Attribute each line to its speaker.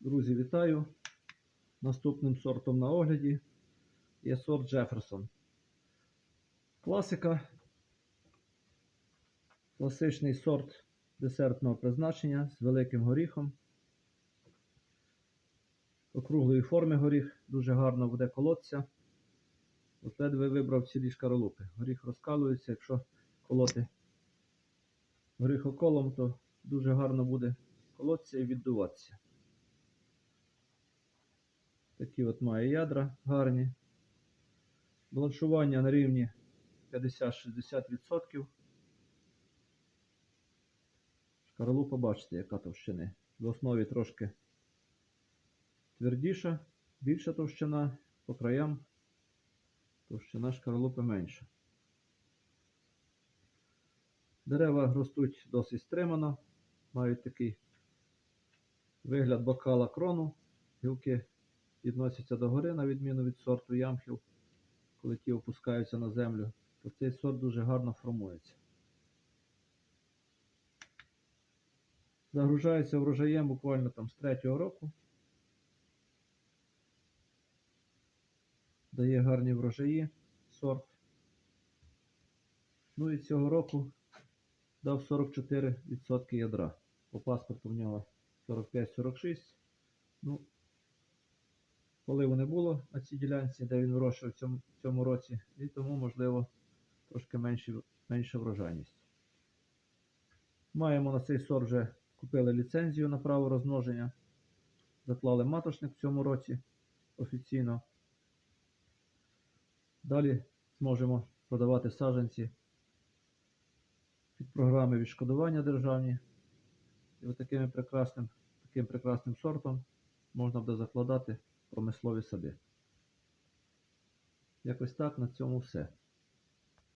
Speaker 1: Друзі, вітаю! Наступним сортом на огляді є сорт Джеферсон. Класика. Класичний сорт десертного призначення з великим горіхом. Округлої форми горіх, дуже гарно буде колоться. От ледве вибрав цілі шкаралупи. Горіх розкалується, якщо колоти горіхоколом, то дуже гарно буде колоться і віддуватися. Такі от має ядра гарні. Бланшування на рівні 50-60%. Шкаралупа бачите, яка товщини. В основі трошки твердіша, більша товщина, по краям товщина шкаралупи менша. Дерева ростуть досить стримано, мають такий вигляд бокала крону. Гілки відносяться до гори, на відміну від сорту ямхів, коли ті опускаються на землю, то цей сорт дуже гарно формується. Загружається врожаєм буквально там з третього року. Дає гарні врожаї сорт. Ну і цього року дав 44% ядра. По паспорту в нього 45-46. Ну, поливу не було на цій ділянці, де він вирощував в цьому, в цьому році, і тому, можливо, трошки менші, менша врожайність. Маємо на цей сорт вже купили ліцензію на право розмноження. Заклали маточник в цьому році офіційно. Далі зможемо продавати саджанці під програми відшкодування державні. І отаким прекрасним, таким прекрасним сортом можна буде закладати промислові сади. Якось так на цьому все.